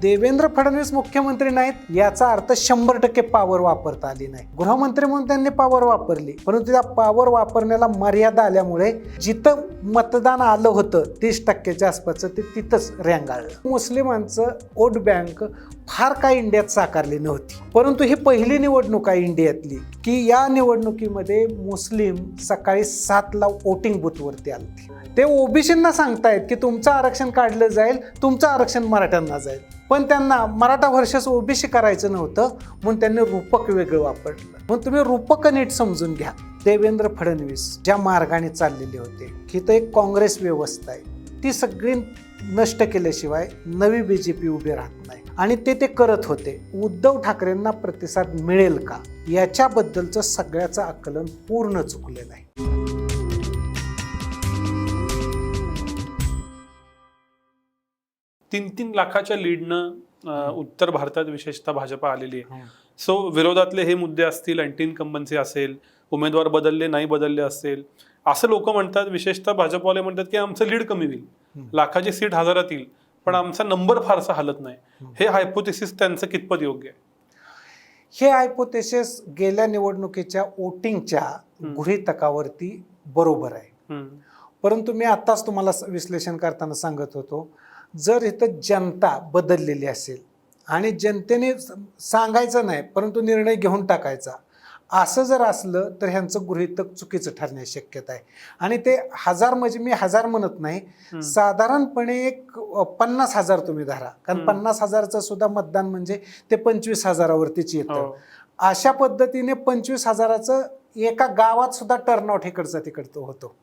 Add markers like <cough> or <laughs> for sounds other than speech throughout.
देवेंद्र फडणवीस मुख्यमंत्री नाहीत याचा अर्थ शंभर टक्के पॉवर वापरता आली नाही. गृहमंत्री म्हणून त्यांनी पॉवर वापरली परंतु त्या पॉवर वापरण्याला मर्यादा आल्यामुळे जिथं मतदान आलं होतं तीस टक्क्याच्या आसपासचं ते तिथंच रेंगाळलं. मुस्लिमांचं वोट बँक फार काही इंडियात साकारली नव्हती. परंतु ही पहिली निवडणूक आहे इंडियातली की या निवडणुकीमध्ये मुस्लिम सकाळी सातला वोटिंग बूथवरती आलते. ते ओबीसींना सांगतायत की तुमचं आरक्षण काढलं जाईल तुमचं आरक्षण मराठ्यांना जाईल. पण त्यांना मराठा वर्षस ओबीसी करायचं नव्हतं म्हणून त्यांनी रूपक वेगळं वापरलं. मग तुम्ही रूपक नीट समजून घ्या. देवेंद्र फडणवीस ज्या मार्गाने चाललेले होते की तर एक काँग्रेस व्यवस्था आहे. ती सगळी नष्ट केल्याशिवाय नवी बी जे पी उभी राहत नाही. आणि ते ते करत होते. उद्धव ठाकरेंना प्रतिसाद मिळेल का? याच्याबद्दलचं सगळ्याचं आकलन पूर्ण चुकलेलं आहे तीन तीन लाखाच्या लीडनं उत्तर भारतात विशेषतः भाजपा आलेली आहे. सो विरोधातले हे मुद्दे असतील अँटी इन्कम्बन्सी असेल उमेदवार बदलले नाही बदलले असेल असं लोक म्हणतात विशेषतः भाजपवाले म्हणतात की आमचं लीड कमी होईल. लाखाची सीट हजारात येईल. पण आमचा नंबर फारसा हलत नाही. हे. हायपोथेसिस त्यांचं कितपत योग्य आहे? हे हायपोथेसिस गेल्या निवडणुकीच्या वोटिंगच्या. गृहीतकावरती बरोबर आहे. परंतु मी आत्ताच तुम्हाला विश्लेषण करताना सांगत होतो जर इथं जनता बदललेली असेल आणि जनतेने सांगायचं नाही परंतु निर्णय घेऊन टाकायचा असं जर असलं तर ह्यांचं गृहीतक चुकीचं ठरण्याची शक्यता आहे आणि ते हजार म्हणजे मी हजार म्हणत नाही. साधारणपणे एक पन्नास हजार तुम्ही धरा कारण. पन्नास हजारचं सुद्धा मतदान म्हणजे ते पंचवीस हजारावरतीच येतं हो. अशा पद्धतीने पंचवीस हजाराचं एका गावात सुद्धा टर्नआउट इकडचा तिकडचं होतो.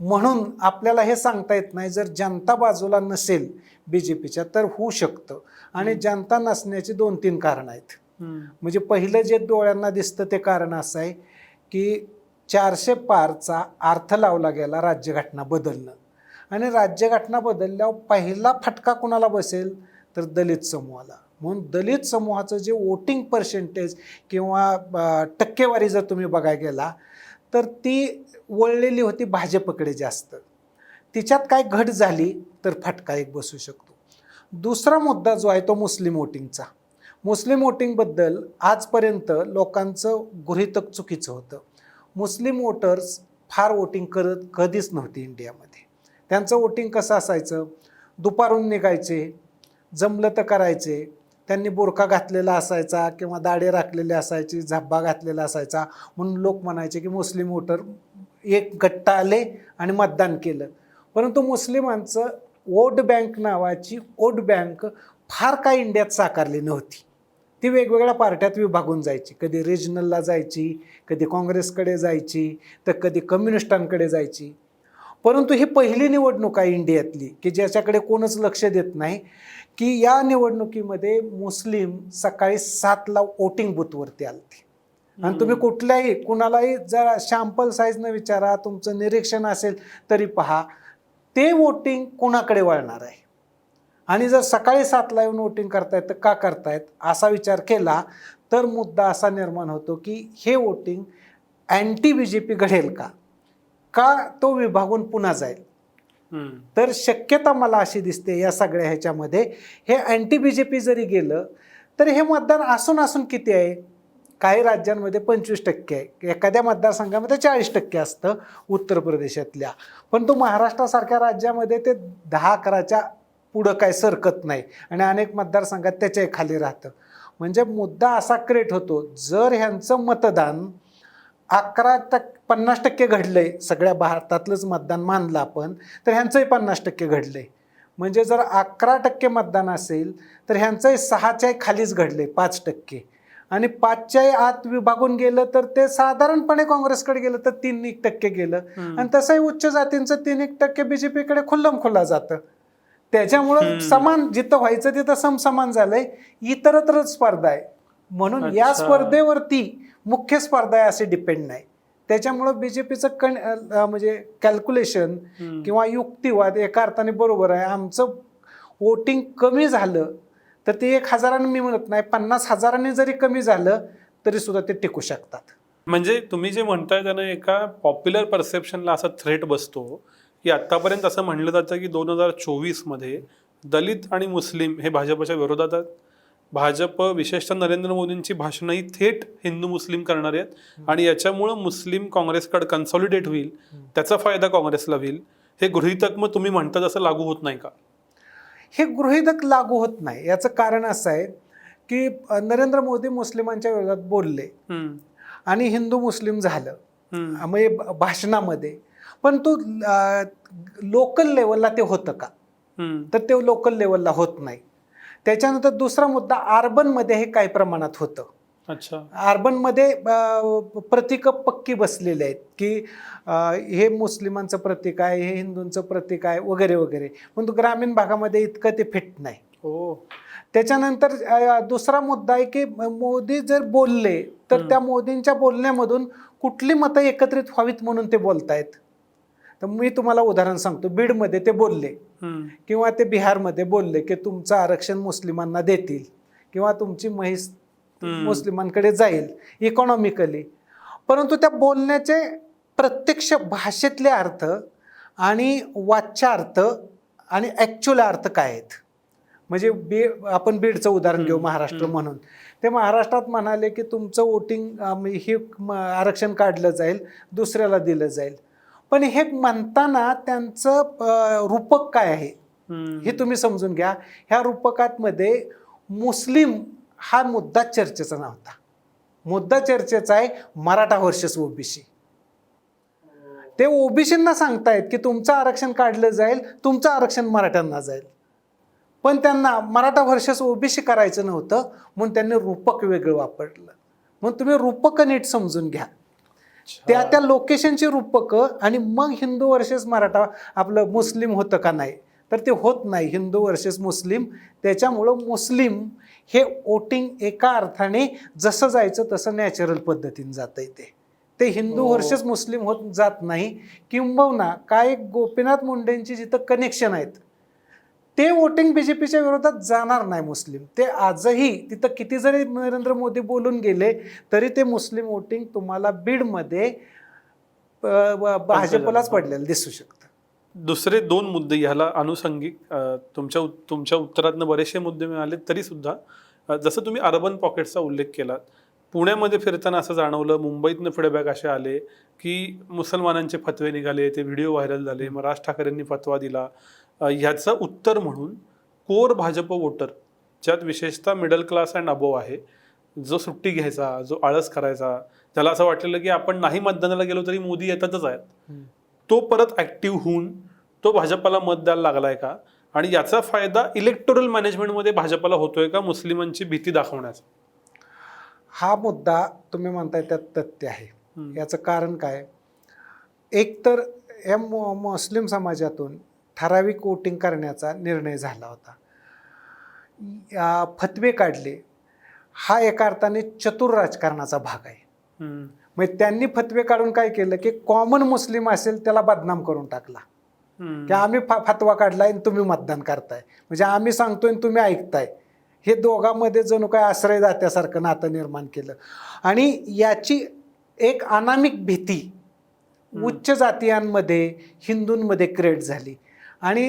म्हणून आपल्याला हे सांगता येत नाही जर जनता बाजूला नसेल बी जे पीच्या तर होऊ शकतं आणि. जनता नसण्याची दोन तीन कारणं आहेत. म्हणजे पहिलं जे डोळ्यांना दिसतं ते कारण असं आहे की चारशे पारचा अर्थ लावला गेला राज्यघटना बदलणं आणि राज्यघटना बदलल्यावर पहिला फटका कुणाला बसेल तर दलित समूहाला म्हणून दलित समूहाचं जे वोटिंग पर्सेंटेज किंवा टक्केवारी जर तुम्ही बघायला गेला तर ती वळलेली होती भाजपकडे जास्त. तिच्यात काय घट झाली तर फटका एक बसू शकतो. दुसरा मुद्दा जो आहे तो मुस्लिम वोटिंगचा मुस्लिम वोटिंगबद्दल आजपर्यंत लोकांचं गृहितक चुकीचं होतं. मुस्लिम वोटर्स फार वोटिंग करत कधीच नव्हती इंडियामध्ये. त्यांचं वोटिंग कसं असायचं? दुपारून निघायचे जमलं तर करायचे त्यांनी बुरखा घातलेला असायचा किंवा दाढे राखलेले असायची झब्बा घातलेला असायचा. म्हणून लोक म्हणायचे की मुस्लिम वोटर एक गट्टा आले आणि मतदान केलं. परंतु मुस्लिमांचं वोट बँक नावाची वोट बँक फार काय इंडियात साकारली नव्हती. ती वेगवेगळ्या पार्ट्यात विभागून जायची. कधी रिजनलला जायची कधी काँग्रेसकडे जायची तर कधी कम्युनिस्टांकडे जायची. परंतु ही पहिली निवडणूक आहे इंडियातली की ज्याच्याकडे कोणच लक्ष देत नाही की या निवडणुकीमध्ये मुस्लिम सकाळी सातला वोटिंग बूथवरती आलते. आणि तुम्ही कुठल्याही कुणालाही जर शॅम्पल साईजनं विचारा तुमचं निरीक्षण असेल तरी पहा ते वोटिंग कुणाकडे वळणार आहे? आणि जर सकाळी सातला येऊन वोटिंग करतायत तर का करतायत? असा विचार केला तर मुद्दा असा निर्माण होतो की हे voting anti B J P घडेल का? का तो विभागून पुन्हा जाईल. तर शक्यता मला अशी दिसते या सगळ्या ह्याच्यामध्ये. हे अँटी बी जे पी जरी गेलं तर हे मतदान असून असून किती आहे? काही राज्यांमध्ये पंचवीस टक्के आहे. एखाद्या मतदारसंघामध्ये चाळीस टक्के असतं उत्तर प्रदेशातल्या. पण तो महाराष्ट्रासारख्या राज्यामध्ये ते दहा अकराच्या पुढं काय सरकत नाही आणि अनेक मतदारसंघात त्याच्याही खाली राहतं. म्हणजे मुद्दा असा क्रिएट होतो जर ह्यांचं मतदान अकरा टक्के पन्नास टक्के घडलंय सगळ्या भारतातलंच मतदान मानलं आपण तर ह्यांचंही पन्नास टक्के घडलंय म्हणजे जर अकरा टक्के मतदान असेल तर ह्यांचंही सहाच्याही खालीच घडले पाच टक्के. आणि पाचच्याही आत विभागून गेलं तर ते साधारणपणे काँग्रेसकडे गेलं तर तीन एक टक्के गेलं. आणि तसंही उच्च जातींचं तीन एक टक्के बीजेपीकडे खुल्लम खुल्ला जातं. त्याच्यामुळं. समान जिथं व्हायचं तिथं समसमान झालंय. इतरत्र स्पर्धा आहे. म्हणून या. स्पर्धेवरती मुख्य स्पर्धा आहे असे डिपेंड नाही. त्याच्यामुळं बीजेपीचं कण म्हणजे कॅल्क्युलेशन. किंवा युक्तिवाद एका अर्थाने बरोबर आहे. आमचं वोटिंग कमी झालं तर ते एक हजाराने मी म्हणत नाही पन्नास हजारांनी जरी कमी झालं तरी सुद्धा ते टिकू शकतात. म्हणजे तुम्ही जे म्हणताय त्यानं एका पॉप्युलर परसेप्शनला असा थ्रेट बसतो की आतापर्यंत असं म्हणलं जातं की दोन हजार चोवीसमध्ये दलित आणि मुस्लिम हे भाजपच्या विरोधात आहेत? भाजप विशेषतः नरेंद्र मोदींची भाषणंही थेट हिंदू मुस्लिम करणारे आहेत. आणि याच्यामुळं मुस्लिम काँग्रेसकडे कन्सॉलिडेट होईल. त्याचा फायदा काँग्रेसला होईल. हे गृहितक मग तुम्ही म्हणता तसं लागू होत नाही का? हे गृहितक लागू होत नाही. याचं कारण असं आहे की नरेंद्र मोदी मुस्लिमांच्या विरोधात बोलले. आणि हिंदू मुस्लिम झालं. म्हणजे भाषणामध्ये. पण तो लोकल लेवलला ते होतं का? तर ते लोकल लेवलला होत नाही. त्याच्यानंतर दुसरा मुद्दा अर्बनमध्ये हे काही प्रमाणात होतं. अच्छा. अर्बनमध्ये प्रतीकं पक्की बसलेली आहेत की हे मुस्लिमांचं प्रतीक आहे हे हिंदूंचं प्रतीक आहे वगैरे वगैरे. पण तो ग्रामीण भागामध्ये इतकं ते फिट नाही. हो. त्याच्यानंतर दुसरा मुद्दा आहे की मोदी जर बोलले तर. त्या मोदींच्या बोलण्यामधून कुठली मतं एकत्रित व्हावीत म्हणून ते बोलतायत? तर मी तुम्हाला उदाहरण सांगतो. बीडमध्ये ते बोलले. किंवा ते बिहारमध्ये बोलले की तुमचं आरक्षण मुस्लिमांना देतील किंवा तुमची म्हैस. मुस्लिमांकडे जाईल इकॉनॉमिकली परंतु त्या बोलण्याचे प्रत्यक्ष भाषेतले अर्थ आणि वाच्य अर्थ आणि ॲक्च्युअल अर्थ काय आहेत? म्हणजे बी आपण बीडचं उदाहरण घेऊ महाराष्ट्र. म्हणून. ते महाराष्ट्रात म्हणाले की तुमचं वोटिंग हे आरक्षण काढलं जाईल दुसऱ्याला दिलं जाईल. पण हे म्हणताना त्यांचं रूपक काय आहे? हे तुम्ही समजून घ्या. ह्या रूपकातमध्ये मुस्लिम हा मुद्दा चर्चेचा नव्हता. मुद्दा चर्चेचा आहे मराठा वर्सेस ओबीसी. ते ओबीसींना सांगतायत की तुमचं आरक्षण काढलं जाईल तुमचं आरक्षण मराठ्यांना जाईल. पण त्यांना मराठा वर्सेस ओबीसी करायचं नव्हतं म्हणून त्यांनी रूपक वेगळं वापरलं. मग तुम्ही रूपक नीट समजून घ्या. त्या त्या लोकेशनची रूपकं आणि मग हिंदू वर्सेस मराठा आपलं मुस्लिम होतं का नाही? तर ते होत नाही. हिंदू वर्सेस मुस्लिम. त्याच्यामुळं मुस्लिम हे वोटिंग एका अर्थाने जसं जायचं तसं नॅचरल पद्धतीने जातं ते. ते हिंदू हो. वर्सेस मुस्लिम होत जात नाही. किंबहुना काय गोपीनाथ मुंडेंची जिथं कनेक्शन आहेत ते वोटिंग बी जे पीच्या विरोधात जाणार नाही मुस्लिम. ते आजही तिथं किती जरी नरेंद्र मोदी बोलून गेले तरी ते मुस्लिम वोटिंग तुम्हाला बीडमध्ये भाजपलाच पडलेलं दिसू शकतं. दुसरे दोन मुद्दे ह्याला अनुषंगिक तुमच्या तुमच्या उत्तरातनं बरेचसे मुद्दे मिळाले तरी सुद्धा जसं तुम्ही अर्बन पॉकेटचा उल्लेख केलात पुण्यामध्ये फिरताना असं जाणवलं मुंबईतनं फीडबॅक असे आले की मुसलमानांचे फतवे निघाले ते व्हिडिओ व्हायरल झाले मग राज ठाकरेंनी फतवा दिला ह्याचं उत्तर म्हणून कोर भाजप वोटर ज्यात विशेषतः मिडल क्लास अँड अबोव आहे जो सुट्टी घ्यायचा जो आळस करायचा त्याला असं वाटलेलं की आपण नाही मतदानाला गेलो तरी मोदी येतातच आहेत. तो परत ॲक्टिव्ह होऊन तो भाजपाला मत द्यायला लागलाय का? आणि याचा फायदा इलेक्टोरल मॅनेजमेंटमध्ये भाजपाला होतोय का? मुस्लिमांची भीती दाखवण्याचा. हा मुद्दा तुम्ही म्हणताय त्यात तथ्य आहे. याचं कारण काय? एक तर या मुस्लिम समाजातून ठराविक वोटिंग करण्याचा निर्णय झाला होता. फतवे काढले हा एका अर्थाने चतुर राजकारणाचा भाग आहे. म्हणजे त्यांनी फतवे काढून काय केलं की कॉमन मुस्लिम असेल त्याला बदनाम करून टाकला. की आम्ही फतवा काढलाय आणि तुम्ही मतदान करताय. म्हणजे आम्ही सांगतोय आणि तुम्ही ऐकताय. हे दोघांमध्ये जणू काय आश्रयदात्यासारखं नातं निर्माण केलं. आणि याची एक अनामिक भीती. उच्च जातीयांमध्ये हिंदूंमध्ये क्रिएट झाली. आणि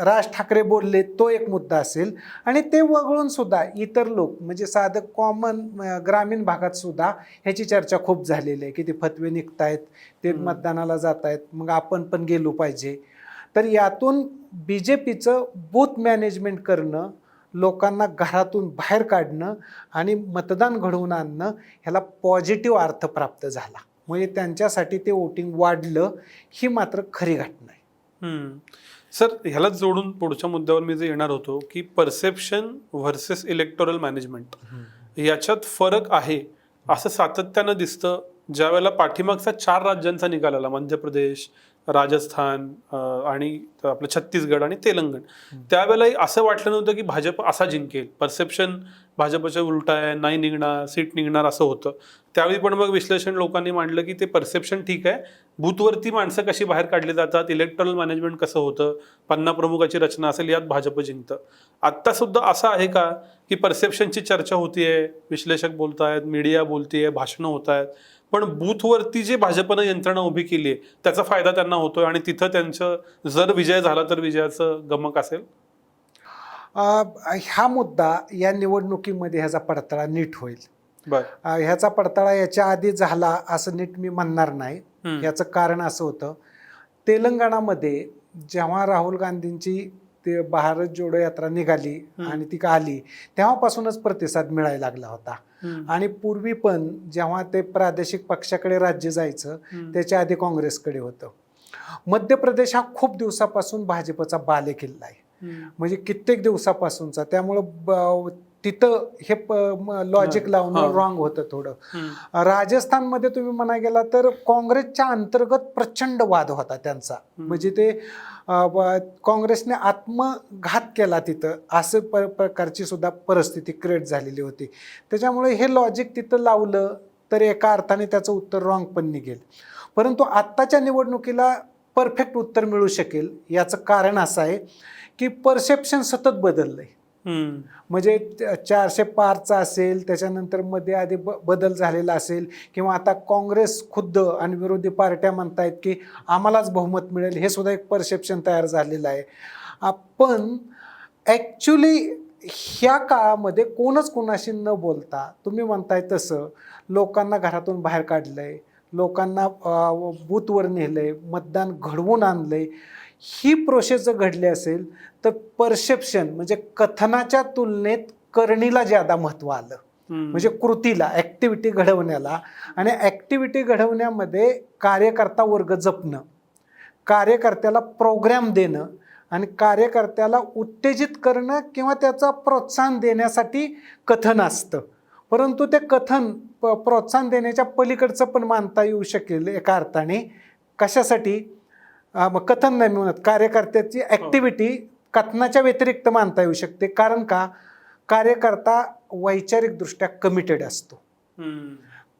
राज ठाकरे बोलले तो एक मुद्दा असेल आणि ते वगळून सुद्धा इतर लोक म्हणजे साधं कॉमन ग्रामीण भागात सुद्धा ह्याची चर्चा खूप झालेली आहे की ते फतवे निघतायत ते हम्म. मतदानाला जात आहेत मग आपण पण गेलो पाहिजे तर यातून बी जे पीचं बूथ मॅनेजमेंट करणं लोकांना घरातून बाहेर काढणं आणि मतदान घडवून आणणं ह्याला पॉझिटिव्ह अर्थ प्राप्त झाला म्हणजे त्यांच्यासाठी ते वोटिंग वाढलं ही मात्र खरी घटना आहे. सर ह्यालाच जोडून पुढच्या मुद्द्यावर मी जे येणार होतो की परसेप्शन व्हर्सेस इलेक्टोरल मॅनेजमेंट याच्यात फरक आहे असं सातत्यानं दिसतं ज्या वेळेला पाठीमागचा चार राज्यांचा निकाल आला मध्य प्रदेश राजस्थान आणि आपलं छत्तीसगड आणि तेलंगण. त्यावेळेलाही असं वाटलं नव्हतं की भाजप असा जिंकेल. परसेप्शन भाजपच्या उलट आहे नाही निघणार सीट निघणार असं होतं. त्यावेळी पण मग विश्लेषण लोकांनी मांडलं की ते परसेप्शन ठीक आहे. बूथवरती माणसं कशी बाहेर काढली जातात इलेक्ट्रल मॅनेजमेंट कसं होतं पन्ना प्रमुखाची रचना असेल यात भाजप जिंकतं. आत्ता सुद्धा असं आहे का की परसेप्शनची चर्चा होतीये विश्लेषक बोलतायत मीडिया बोलतीये भाषणं होत आहेत पण बूथवरती जे भाजपनं यंत्रणा उभी केली आहे त्याचा फायदा त्यांना होतोय आणि तिथं त्यांचं जर विजय झाला तर विजयाचं गमक असेल अ, हा मुद्दा या निवडणुकीमध्ये ह्याचा पडताळा नीट होईल ह्याचा पडताळा याच्या आधी झाला असं नीट मी म्हणणार नाही. याचं कारण असं होतं तेलंगणामध्ये जेव्हा राहुल गांधींची ते भारत जोडो यात्रा निघाली. आणि ती का आली तेव्हापासूनच प्रतिसाद मिळायला लागला होता. आणि पूर्वी पण जेव्हा ते प्रादेशिक पक्षाकडे राज्य जायचं. त्याच्या आधी काँग्रेसकडे होतं मध्य प्रदेश हा खूप दिवसापासून भाजपचा बालेकिल्ला आहे. म्हणजे कित्येक दिवसापासूनचा त्यामुळं तिथं हे लॉजिक. लावणं रॉंग होतं थोडं. राजस्थानमध्ये तुम्ही म्हणा गेला तर काँग्रेसच्या अंतर्गत प्रचंड वाद होता त्यांचा. म्हणजे ते काँग्रेसने आत्मघात केला तिथं. असं प प्रकारची सुद्धा परिस्थिती क्रिएट झालेली होती. त्याच्यामुळे हे लॉजिक तिथं लावलं तर एका अर्थाने त्याचं उत्तर रॉंग पण निघेल. परंतु आत्ताच्या निवडणुकीला परफेक्ट उत्तर मिळू शकेल. याचं कारण असं आहे की परसेप्शन सतत बदललंय. हम्म. म्हणजे चारशे पारचा असेल त्याच्यानंतरमध्ये आधी ब बदल झालेला असेल किंवा आता काँग्रेस खुद्द आणि विरोधी पार्ट्या म्हणतायत की आम्हालाच बहुमत मिळेल हे सुद्धा एक परसेप्शन तयार झालेलं आहे. आपण ॲक्च्युली ह्या काळामध्ये कोणच कोणाशी न बोलता तुम्ही म्हणताय तसं लोकांना घरातून बाहेर काढलंय लोकांना बूथवर बूथवर नेलंय मतदान घडवून आणलंय ही प्रोसेस जर घडली असेल तर परसेप्शन म्हणजे कथनाच्या तुलनेत करणीला ज्यादा महत्त्व आलं. म्हणजे कृतीला ॲक्टिव्हिटी घडवण्याला. आणि ॲक्टिव्हिटी घडवण्यामध्ये कार्यकर्ता वर्ग जपणं कार्यकर्त्याला प्रोग्रॅम देणं आणि कार्यकर्त्याला उत्तेजित करणं किंवा त्याचा प्रोत्साहन देण्यासाठी कथन असतं. परंतु ते कथन प प्रोत्साहन देण्याच्या पलीकडचं पण मानता येऊ शकेल एका अर्थाने. कशासाठी? मग कथन नाही म्हणत. कार्यकर्त्याची ॲक्टिव्हिटी कथनाच्या व्यतिरिक्त मानता येऊ शकते. कारण का? कार्यकर्ता वैचारिकदृष्ट्या कमिटेड असतो.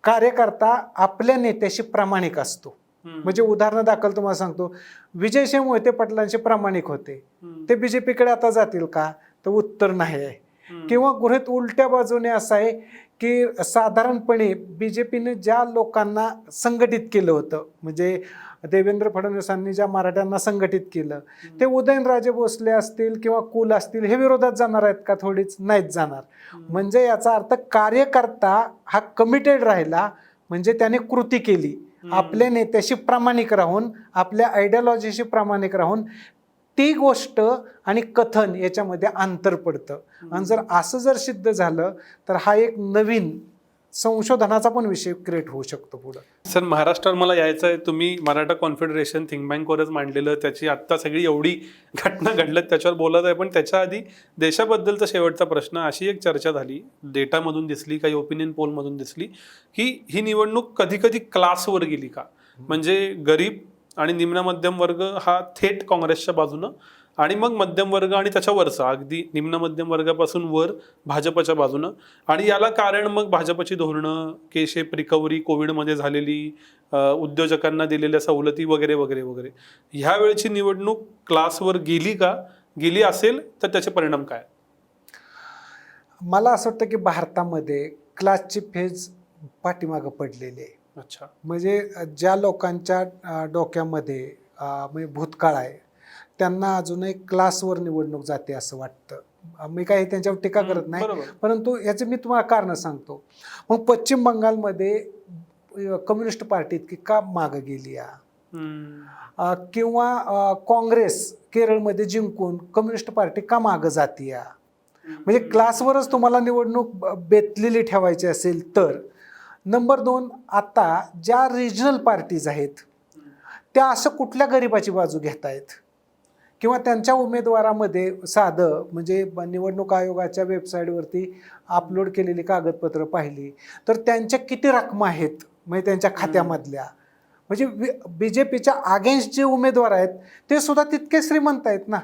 कार्यकर्ता आपल्या नेत्याशी प्रामाणिक असतो. म्हणजे उदाहरण दाखल तुम्हाला सांगतो. विजयसिंह मोहिते पाटलांचे प्रामाणिक होते. ते बीजेपीकडे आता जातील का? तर उत्तर नाही आहे. किंवा गृहित उलट्या बाजूने असं आहे की साधारणपणे बी जे पीने ज्या लोकांना संघटित केलं होतं म्हणजे देवेंद्र फडणवीसांनी ज्या मराठ्यांना संघटित केलं ते उदयनराजे भोसले असतील किंवा कुल असतील हे विरोधात जाणार आहेत का? थोडीच नाहीत जाणार. म्हणजे याचा अर्थ कार्यकर्ता हा कमिटेड राहिला म्हणजे त्याने कृती केली. आपल्या नेत्याशी प्रामाणिक राहून आपल्या आयडियॉलॉजीशी प्रामाणिक राहून ती गोष्ट आणि कथन याच्यामध्ये अंतर पडतं. आणि जर असं जर सिद्ध झालं तर हा एक नवीन संशोधनाचा पण विषय क्रिएट होऊ शकतो पुढं. सर महाराष्ट्रात मला यायचं आहे तुम्ही मराठा कॉन्फेडरेशन थिंक बँकवरच मांडलेलं त्याची आत्ता सगळी एवढी घटना घडल्यात त्याच्यावर बोलत आहे. पण त्याच्या आधी देशाबद्दलचा शेवटचा प्रश्न अशी एक चर्चा झाली. डेटामधून दिसली काही ओपिनियन पोलमधून दिसली की ही निवडणूक कधी कधी क्लासवर गेली का? म्हणजे गरीब आणि निम्न मध्यम वर्ग हा थेट काँग्रेसच्या बाजूनं आणि मग मध्यम वर्ग आणि त्याच्यावरचा अगदी निम्न मध्यम वर्गापासून वर भाजपच्या बाजूनं. आणि याला कारण मग भाजपची धोरणं के शेप रिकव्हरी कोविडमध्ये झालेली उद्योजकांना दिलेल्या सवलती वगैरे वगैरे वगैरे. ह्या वेळची निवडणूक क्लासवर गेली का? गेली असेल तर त्याचे परिणाम काय? मला असं वाटतं की भारतामध्ये क्लासची फेज पाठीमागं पडलेली आहे. अच्छा. म्हणजे ज्या लोकांच्या डोक्यामध्ये म्हणजे भूतकाळ आहे त्यांना अजूनही क्लासवर निवडणूक जाते असं वाटतं. मी काही त्यांच्यावर टीका करत नाही. परंतु याचे मी तुम्हाला कारण सांगतो. मग पश्चिम बंगालमध्ये कम्युनिस्ट पार्टी इतकी का मागं गेली किंवा काँग्रेस केरळमध्ये जिंकून कम्युनिस्ट पार्टी का मागं जाते या म्हणजे क्लासवरच तुम्हाला निवडणूक बेतलेली ठेवायची असेल तर नंबर दोन आता ज्या रिजनल पार्टीज आहेत त्या असं कुठल्या गरिबाची बाजू घेत आहेत किंवा त्यांच्या उमेदवारामध्ये साधं म्हणजे निवडणूक आयोगाच्या वेबसाईटवरती अपलोड केलेली कागदपत्र पाहिली तर त्यांच्या किती रकमा आहेत? म्हणजे त्यांच्या खात्यामधल्या. म्हणजे बी जे पीच्या अगेन्स्ट जे उमेदवार आहेत ते सुद्धा तितके श्रीमंत आहेत ना?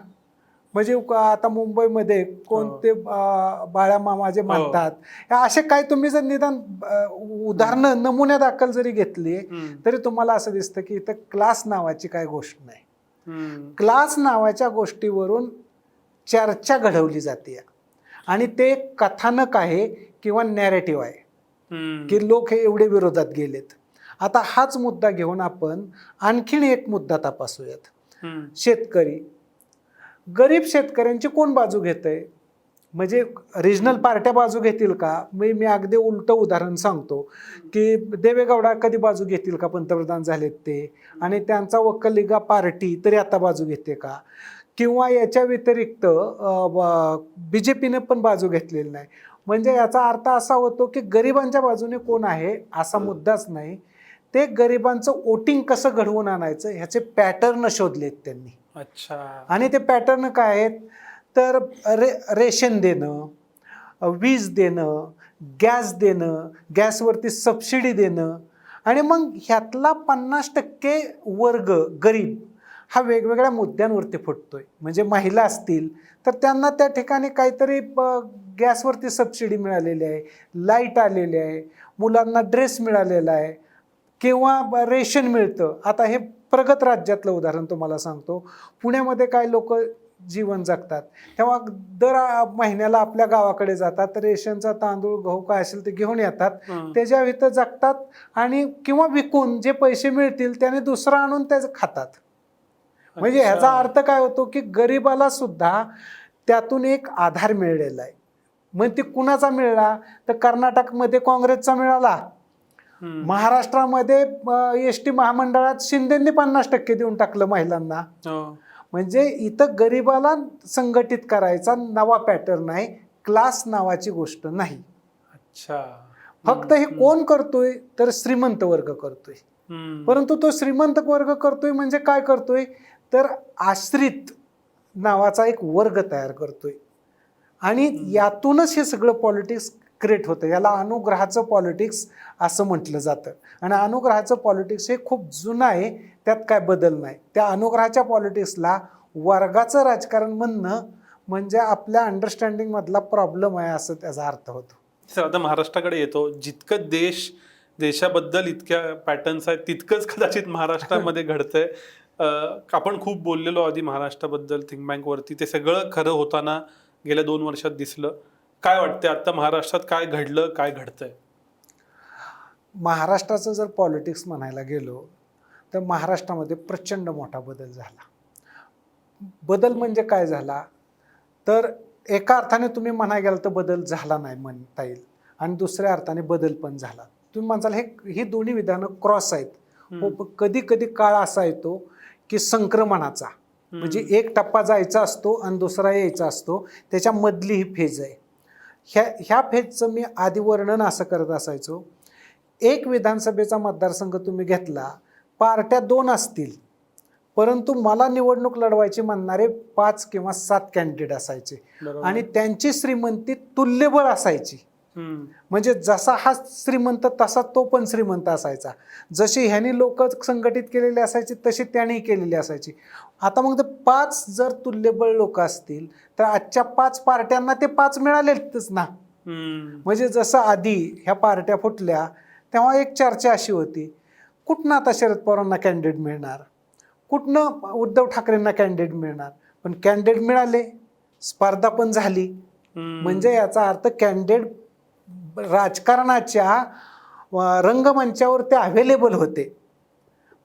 म्हणजे आता मुंबईमध्ये कोणते अं, बाळा मामा जे म्हणतात हे असे काय तुम्ही जर निदान उदाहरणं नमुन्या दाखल जरी घेतली. तरी तुम्हाला असं दिसतं की इथं क्लास नावाची काय गोष्ट नाही. क्लास नावाच्या गोष्टीवरून चर्चा घडवली जाते. आणि ते कथानक आहे किंवा नॅरेटिव्ह आहे. की लोक हे एवढे विरोधात गेलेत. आता हाच मुद्दा घेऊन आपण आणखीन एक मुद्दा तपासूयात. शेतकरी. गरीब शेतकऱ्यांची कोण बाजू घेत आहे म्हणजे रिजनल पार्ट्या बाजू घेतील का? मी मी अगदी उलटं उदाहरण सांगतो की देवेगौडा कधी बाजू घेतील का पंतप्रधान झालेत ते? आणि त्यांचा वकलिगा पार्टी तरी आता बाजू घेते का? किंवा याच्या व्यतिरिक्त बी जे पीने पण बाजू घेतलेली नाही. म्हणजे याचा अर्थ असा होतो की गरिबांच्या बाजूने कोण आहे असा मुद्दाच नाही. ते गरिबांचं वोटिंग कसं घडवून आणायचं ह्याचे पॅटर्न शोधलेत त्यांनी. अच्छा. आणि ते पॅटर्न काय आहेत? तर रे रेशन देणं वीज देणं गॅस देणं गॅसवरती सबसिडी देणं आणि मग ह्यातला पन्नास टक्के वर्ग गरीब हा वेगवेगळ्या मुद्द्यांवरती फुटतोय. म्हणजे महिला असतील तर त्यांना त्या ठिकाणी काहीतरी ब- गॅसवरती सबसिडी मिळालेली आहे लाइट आलेली आहे मुलांना ड्रेस मिळालेला आहे किंवा ब- रेशन मिळतं. आता हे प्रगत राज्यातलं उदाहरण तुम्हाला सांगतो. पुण्यामध्ये काय लोक जीवन जगतात तेव्हा दर महिन्याला आपल्या गावाकडे जातात रेशनचा तांदूळ गहू काय असेल ते घेऊन येतात. त्याच्या इथं जगतात आणि किंवा विकून जे पैसे मिळतील त्याने दुसरं आणून त्याचं खातात म्हणजे. ह्याचा अर्थ काय होतो की गरिबाला सुद्धा त्यातून एक आधार मिळलेला आहे मग ते कुणाचा मिळाला तर कर्नाटकमध्ये काँग्रेसचा मिळाला. महाराष्ट्रामध्ये एस टी महामंडळात शिंदेंनी पन्नास टक्के देऊन टाकलं महिलांना हो. म्हणजे इथं गरिबाला संघटित करायचा नवा पॅटर्न आहे क्लास नावाची गोष्ट नाही. अच्छा. फक्त हे कोण करतोय तर श्रीमंत वर्ग करतोय. परंतु तो श्रीमंत वर्ग करतोय म्हणजे काय करतोय? तर आश्रित नावाचा एक वर्ग तयार करतोय. आणि यातूनच हे सगळं पॉलिटिक्स क्रिएट होतं. याला अनुग्रहाचं पॉलिटिक्स असं म्हटलं जातं. आणि अनुग्रहाचं पॉलिटिक्स हे खूप जुनं आहे त्यात काय बदल नाही. त्या अनुग्रहाच्या पॉलिटिक्सला वर्गाचं राजकारण म्हणणं म्हणजे आपल्या अंडरस्टँडिंगमधला प्रॉब्लेम आहे असं त्याचा अर्थ होतो. सर आता महाराष्ट्राकडे येतो. जितकं देश देशाबद्दल इतक्या पॅटर्न्स आहेत तितकंच कदाचित महाराष्ट्रामध्ये <laughs> घडतंय. आपण खूप बोललेलो आधी महाराष्ट्राबद्दल थिंक बँकवरती ते सगळं खरं होताना गेल्या दोन वर्षात दिसलं. काय वाटतंय? आता महाराष्ट्रात काय घडलं काय घडतंय? महाराष्ट्राचं जर पॉलिटिक्स म्हणायला गेलो तर महाराष्ट्रामध्ये प्रचंड मोठा बदल झाला. बदल म्हणजे काय झाला? तर एका अर्थाने तुम्ही म्हणाय गेलं तर बदल झाला नाही म्हणता येईल. आणि दुसऱ्या अर्थाने बदल पण झाला. तुम्ही म्हणसाल हे ही दोन्ही विधानं क्रॉस आहेत. हो कधी कधी काळ असा येतो की संक्रमणाचा म्हणजे एक टप्पा जायचा असतो आणि दुसरा यायचा असतो त्याच्या मधली ही फेज आहे. ह्या ह्या फेजचं मी आधी वर्णन असं करत असायचो एक विधानसभेचा मतदारसंघ तुम्ही घेतला पार्ट्या दोन असतील परंतु मला निवडणूक लढवायची म्हणणारे पाच किंवा सात कॅन्डिडेट असायचे. आणि त्यांची श्रीमंती तुल्यबळ असायची. म्हणजे जसा हा श्रीमंत तसा तो पण श्रीमंत असायचा. जशी ह्यांनी लोक संघटित केलेली असायची तशी त्याने केलेली असायची. आता मग ते पाच जर तुल्यबळ लोक असतील तर आजच्या पाच पार्ट्यांना ते पाच मिळालेच ना. म्हणजे जसं आधी ह्या पार्ट्या फुटल्या तेव्हा एक चर्चा अशी होती कुठनं आता शरद पवारांना कॅन्डिडेट मिळणार? कुठनं उद्धव ठाकरेंना कॅन्डिडेट मिळणार? पण कॅन्डिडेट मिळाले स्पर्धा पण झाली. म्हणजे याचा अर्थ कॅन्डिडेट राजकारणाच्या रंगमंचावर ते अवेलेबल होते.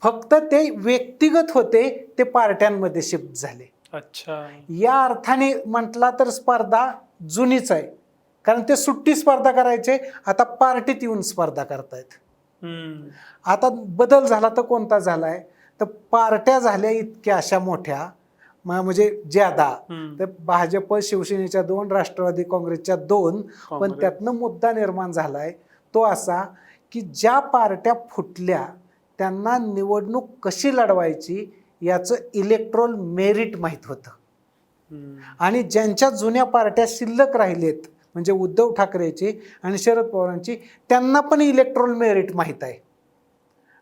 फक्त ते व्यक्तिगत होते ते पार्ट्यांमध्ये शिफ्ट झाले. अच्छा. या अर्थाने म्हटला तर स्पर्धा जुनीच आहे. कारण ते सुट्टी स्पर्धा करायचे आता पार्टीत येऊन स्पर्धा करतायत. आता बदल झाला तर कोणता झालाय? तर पार्ट्या झाल्या इतक्या अशा मोठ्या. म्हणजे ज्यादा. तर भाजप शिवसेनेच्या दोन राष्ट्रवादी काँग्रेसच्या दोन पण. त्यातनं मुद्दा निर्माण झालाय तो असा की ज्या पार्ट्या फुटल्या त्यांना निवडणूक कशी लढवायची याचं इलेक्ट्रोल मेरिट माहीत होतं. आणि ज्यांच्या जुन्या पार्ट्या शिल्लक राहिलेत म्हणजे उद्धव ठाकरेचे आणि शरद पवारांची त्यांना पण इलेक्ट्रोल मेरिट माहीत आहे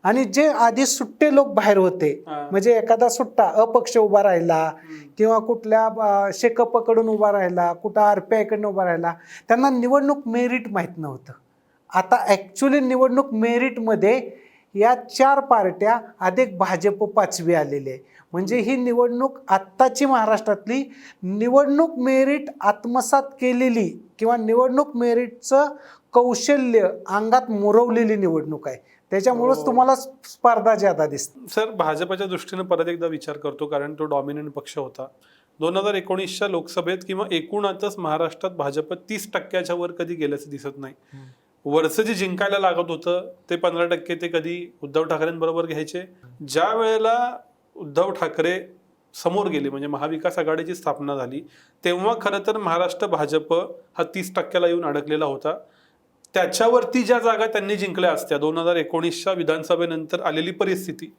आणि जे आधी सुट्टे लोक बाहेर होते. म्हणजे एखादा सुट्टा अपक्ष उभा राहिला. किंवा कुठल्या शेकपकडून उभा राहिला कुठं आर पी आयकडून उभा राहिला त्यांना निवडणूक मेरिट माहीत नव्हतं आता ॲक्च्युली निवडणूक मेरिटमध्ये या चार पार्ट्या अधिक भाजप पाचवी आलेली आहे म्हणजे ही निवडणूक आत्ताची महाराष्ट्रातली निवडणूक मेरिट आत्मसात केलेली किंवा निवडणूक मेरिटचं कौशल्य अंगात मुरवलेली निवडणूक आहे त्याच्यामुळेच हो. तुम्हाला स्पर्धा ज्यादा दिसते. सर भाजपच्या दृष्टीने परत एकदा विचार करतो कारण तो डॉमिनंट पक्ष होता. दोन हजार एकोणीसच्या लोकसभेत किंवा एकूणातच महाराष्ट्रात भाजप तीस टक्क्याच्या वर कधी गेल्याचं दिसत नाही. वरचं जे जिंकायला लागत होतं ते पंधरा टक्के ते कधी उद्धव ठाकरेंबरोबर घ्यायचे. ज्या वेळेला उद्धव ठाकरे समोर गेले म्हणजे महाविकास आघाडीची स्थापना झाली तेव्हा खरं तर महाराष्ट्र भाजप हा तीस टक्क्याला येऊन अडकलेला होता. त्याच्यावरती ज्या जागा त्यांनी जिंकल्या असत्या दोन हजार एकोणीसच्या विधानसभेनंतर आलेली परिस्थिती.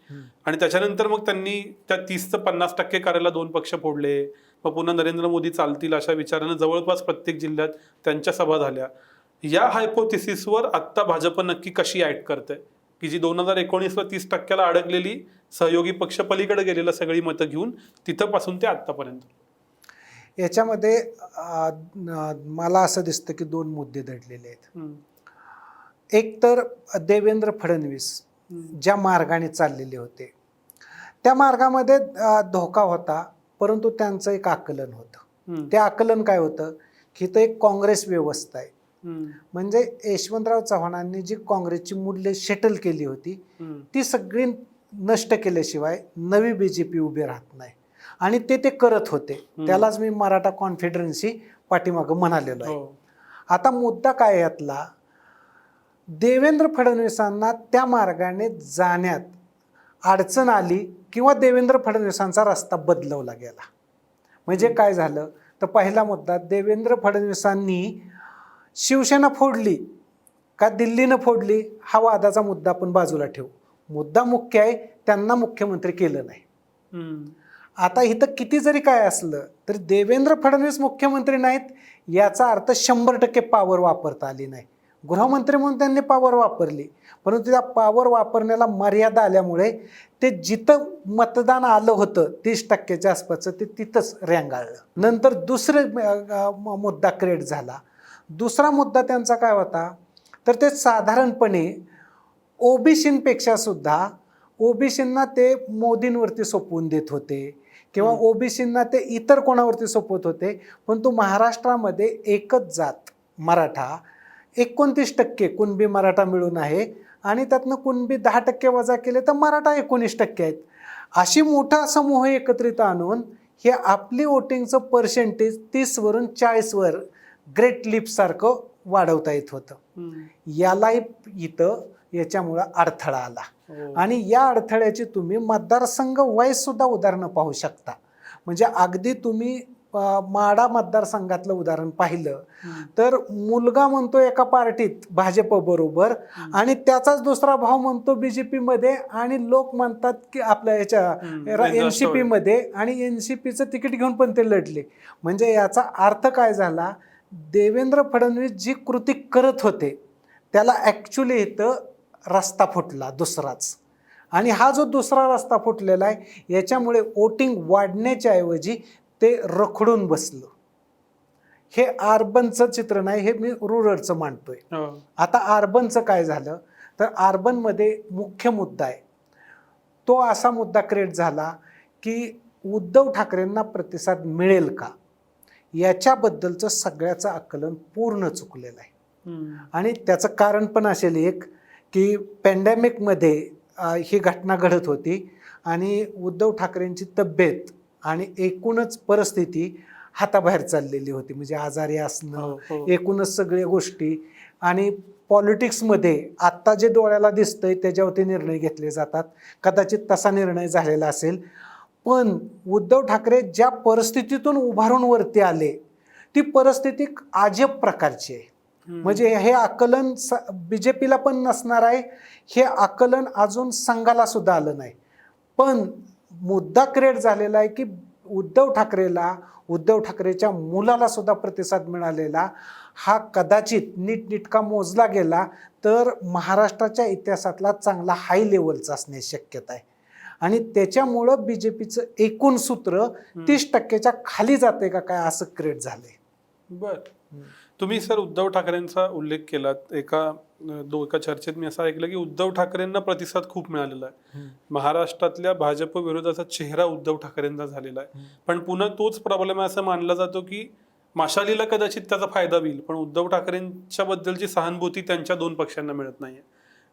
आणि त्याच्यानंतर मग त्यांनी त्या तीस ते पन्नास टक्के करायला दोन पक्ष फोडले. मग पुन्हा नरेंद्र मोदी चालतील अशा विचारानं जवळपास प्रत्येक जिल्ह्यात त्यांच्या सभा झाल्या. या हायपोथिसिसवर आत्ता भाजप नक्की कशी ऍक्ट करते की जी दोन हजार एकोणीसला तीस टक्क्याला अडकलेली सहयोगी पक्ष पलीकडे गेलेला सगळी मतं घेऊन तिथं पासून ते आत्तापर्यंत? याच्यामध्ये मला असं दिसतं की दोन मुद्दे दडलेले आहेत. एक तर देवेंद्र फडणवीस ज्या मार्गाने चाललेले होते त्या मार्गामध्ये धोका होता परंतु त्यांचं एक आकलन होतं. ते आकलन काय होतं की तो एक काँग्रेस व्यवस्था आहे. म्हणजे यशवंतराव चव्हाणांनी जी काँग्रेसची मूल्य सेटल केली होती. ती सगळी नष्ट केल्याशिवाय नवी बी जे पी उभी राहत नाही आणि ते ते करत होते. त्यालाच मी मराठा कॉन्फिडरन्सी पाठीमागं म्हणालेलो आहे. आता मुद्दा काय यातला? देवेंद्र फडणवीसांना त्या मार्गाने जाण्यात अडचण आली किंवा देवेंद्र फडणवीसांचा रस्ता बदलवला गेला. म्हणजे काय झालं? तर पहिला मुद्दा देवेंद्र फडणवीसांनी शिवसेना फोडली का दिल्लीनं फोडली? हा वादाचा मुद्दा आपण बाजूला ठेवू. मुद्दा मुख्य आहे त्यांना मुख्यमंत्री केलं नाही. आता इथं किती जरी काय असलं तरी देवेंद्र फडणवीस मुख्यमंत्री नाहीत याचा अर्थ शंभर टक्के पावर वापरता आली नाही. गृहमंत्री म्हणून त्यांनी पावर वापरली परंतु त्या पावर वापरण्याला मर्यादा आल्यामुळे ते जिथं मतदान आलं होतं तीस टक्क्याच्या आसपासचं ते तिथंच रेंगाळलं. नंतर दुसरं मुद्दा क्रिएट झाला. दुसरा मुद्दा त्यांचा काय होता तर ते साधारणपणे ओबीसींपेक्षा सुद्धा ओबीसींना ते मोदींवरती सोपवून देत होते. किंवा ओबीसींना ते इतर कोणावरती सोपवत होते पण तो महाराष्ट्रामध्ये एकच जात मराठा एकोणतीस टक्के कुणबी मराठा मिळून आहे आणि त्यातनं कुणबी दहा टक्के वजा केले तर मराठा एकोणीस टक्के आहेत अशी मोठा समूह एकत्रित आणून हे आपली वोटिंगचं पर्सेंटेज तीसवरून चाळीसवर ग्रेट लिपसारखं वाढवता येत होतं. यालाही इथं याच्यामुळं अडथळा आला. आणि या अडथळ्याची तुम्ही मतदारसंघ सुद्धा उदाहरणं पाहू शकता. म्हणजे अगदी तुम्ही माडा मतदारसंघातलं उदाहरण पाहिलं. तर मुलगा म्हणतो एका पार्टीत भाजप बरोबर आणि त्याचाच दुसरा भाव म्हणतो बीजेपी मध्ये आणि लोक म्हणतात की आपल्या याच्या एन सी राष्ट्रवादी. मध्ये आणि एन सी पीचं तिकीट घेऊन पण ते लढले. म्हणजे याचा अर्थ काय झाला देवेंद्र फडणवीस जी कृती करत होते त्याला ॲक्च्युली इथं रस्ता फुटला दुसराच. आणि हा जो दुसरा रस्ता फुटलेला आहे याच्यामुळे वोटिंग वाढण्याच्या ऐवजी ते रखडून बसलं. हे अर्बनचं चित्र नाही हे मी रुरलचं मांडतोय. हो. आता अर्बनचं काय झालं? तर अर्बनमध्ये मुख्य मुद्दा आहे. तो असा मुद्दा क्रिएट झाला की उद्धव ठाकरेंना प्रतिसाद मिळेल का? याच्याबद्दलचं सगळ्याचं आकलन पूर्ण चुकलेलं आहे. आणि त्याचं कारण पण असेल एक की पॅन्डेमिकमध्ये ही घटना घडत होती आणि उद्धव ठाकरेंची तब्येत आणि एकूणच परिस्थिती हाताबाहेर चाललेली होती म्हणजे आजारी असणं हो, हो. एकूणच सगळ्या गोष्टी आणि पॉलिटिक्समध्ये आत्ता जे डोळ्याला दिसतंय त्याच्यावरती निर्णय घेतले जातात कदाचित तसा निर्णय झालेला असेल पण उद्धव ठाकरे ज्या परिस्थितीतून उभारून वरती आले ती परिस्थिती अजब प्रकारची आहे. म्हणजे हे आकलन बी जे पीला पण नसणार आहे हे आकलन अजून संघाला सुद्धा आलं नाही. पण मुद्दा क्रिएट झालेला आहे की उद्धव ठाकरेला उद्धव ठाकरेच्या मुलाला सुद्धा प्रतिसाद मिळालेला. हा कदाचित नीटनीटका मोजला गेला तर महाराष्ट्राच्या इतिहासातला चांगला हाय लेवलचा असण्याची शक्यता आहे. आणि त्याच्यामुळं बी जे पीचं एकूण सूत्र तीस टक्क्याच्या खाली जाते का काय असं क्रिएट झालंय. बर. तुम्ही सर उद्धव ठाकरेंचा उल्लेख केलात. एका दो एका चर्चेत मी असं ऐकलं की उद्धव ठाकरेंना प्रतिसाद खूप मिळालेला आहे. महाराष्ट्रातल्या भाजप विरोधाचा चेहरा उद्धव ठाकरेंचा झालेला आहे. पण पुन्हा तोच प्रॉब्लेम आहे असं मानला जातो की माशालीला कदाचित त्याचा फायदा होईल पण उद्धव ठाकरेंच्या बद्दलची सहानुभूती त्यांच्या दोन पक्षांना मिळत नाहीये.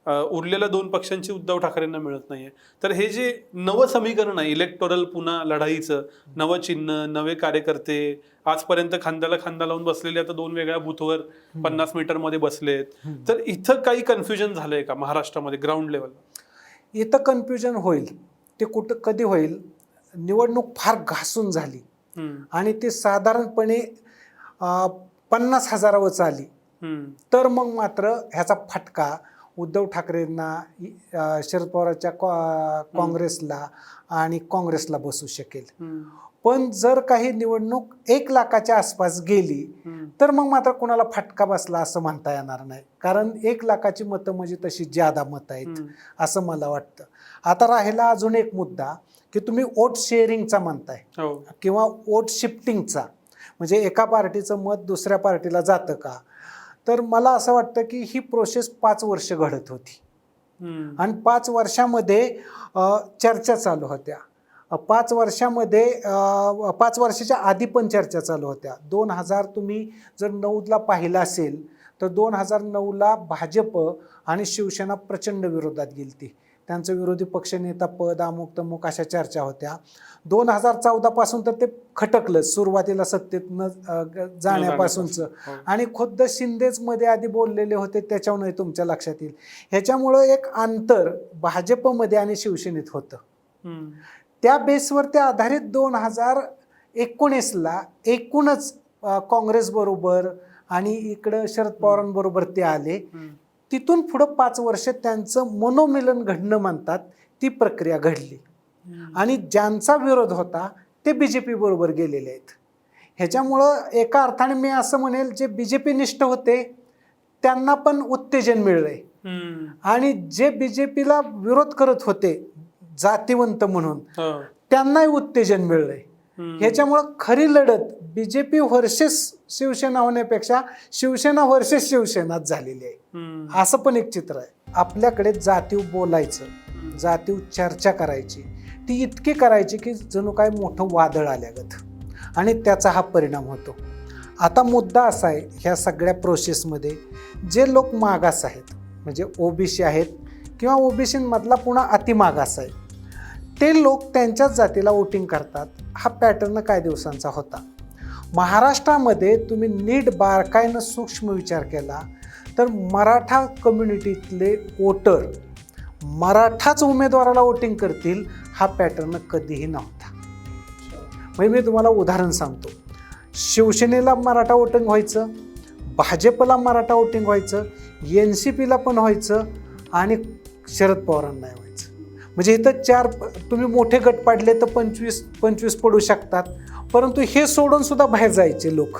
उरलेल्या दोन पक्षांची उद्धव ठाकरेंना मिळत नाहीये. तर हे जे नवं समीकरण आहे इलेक्टोरल पुन्हा लढाईचं नवं चिन्ह नवे कार्यकर्ते आजपर्यंत खांद्याला खांदा लावून बसलेले आता दोन वेगळ्या बूथवर पन्नास मीटरमध्ये बसलेत तर इथं काही कन्फ्युजन झालंय का महाराष्ट्रामध्ये ग्राउंड लेवल इथं कन्फ्युजन होईल. ते कुठं कधी होईल? निवडणूक फार घासून झाली. आणि ती साधारणपणे पन्नास हजारावरच आली. तर मग मात्र ह्याचा फटका उद्धव ठाकरेंना शरद पवारांच्या काँग्रेसला आणि काँग्रेसला बसू शकेल. पण जर काही निवडणूक एक लाखाच्या आसपास गेली तर मग मात्र कुणाला फटका बसला असं म्हणता येणार नाही. कारण एक लाखाची मतं म्हणजे तशी ज्यादा मतं आहेत असं मला वाटतं. आता राहिला अजून एक मुद्दा की तुम्ही वोट शेअरिंगचा म्हणताय. हो. किंवा वोट शिफ्टिंगचा. म्हणजे एका पार्टीचं मत दुसऱ्या पार्टीला जातं का? तर मला असं वाटतं की ही प्रोसेस पाच वर्ष घडत होती. आणि पाच वर्षामध्ये चर्चा चालू होत्या. पाच वर्षामध्ये पाच वर्षाच्या आधी पण चर्चा चालू होत्या. दोन हजार तुम्ही जर नऊला पाहिलं असेल तर दोन हजार नऊला भाजप आणि शिवसेना प्रचंड विरोधात गेलती. त्यांचं विरोधी पक्षनेता पद अमुक तमुक अशा चर्चा होत्या. दोन हजार चौदापासून तर ते खटकलं सुरुवातीला सत्तेत न जाण्यापासूनचं. हो. आणि खुद्द शिंदेच मध्ये आधी बोललेले होते त्याच्यामुळे तुमच्या लक्षात येईल. ह्याच्यामुळं एक अंतर भाजपमध्ये आणि शिवसेनेत होतं. त्या बेसवर ते आधारित दोन हजार एकोणीसला एकूणच अ, काँग्रेसबरोबर आणि इकडं शरद पवारांबरोबर ते आले. तिथून पुढं पाच वर्ष त्यांचं मनोमिलन घडणं म्हणतात ती प्रक्रिया घडली. आणि ज्यांचा विरोध होता ते बी जे पी बरोबर गेलेले आहेत. ह्याच्यामुळं एका अर्थाने मी असं म्हणेल जे बी जे पी निष्ठ होते त्यांना पण उत्तेजन मिळलंय. आणि जे बी जे पीला विरोध करत होते जातीवंत म्हणून हो. त्यांनाही उत्तेजन मिळलंय. ह्याच्यामुळं खरी लढत B J P versus Shiv Sena होण्यापेक्षा शिवसेना व्हर्सेस शिवसेनाच झालेली आहे. असं पण एक चित्र आहे. आपल्याकडे जातीव बोलायचं जातीव चर्चा करायची ती इतकी करायची की जणू काय मोठं वादळ आल्यागत. आणि त्याचा हा परिणाम होतो. आता मुद्दा असा आहे ह्या सगळ्या प्रोसेसमध्ये जे लोक मागास आहेत म्हणजे ओबीसी आहेत किंवा ओबीसीमधला पुन्हा अतिमागास आहे ते लोक त्यांच्याच जातीला वोटिंग करतात. हा पॅटर्न काही दिवसांचा होता. महाराष्ट्रामध्ये तुम्ही नीट बारकाईनं सूक्ष्म विचार केला तर मराठा कम्युनिटीतले वोटर मराठाच उमेदवाराला वोटिंग करतील हा पॅटर्न कधीही नव्हता. म्हणजे मी तुम्हाला उदाहरण सांगतो. शिवसेनेला मराठा वोटिंग व्हायचं भाजपला मराठा वोटिंग व्हायचं एन सी पीला पण व्हायचं आणि शरद पवारांना म्हणजे इथं चार तुम्ही मोठे गट पाडले तर पंचवीस पंचवीस पडू शकतात. परंतु हे सोडून सुद्धा बाहेर जायचे लोक.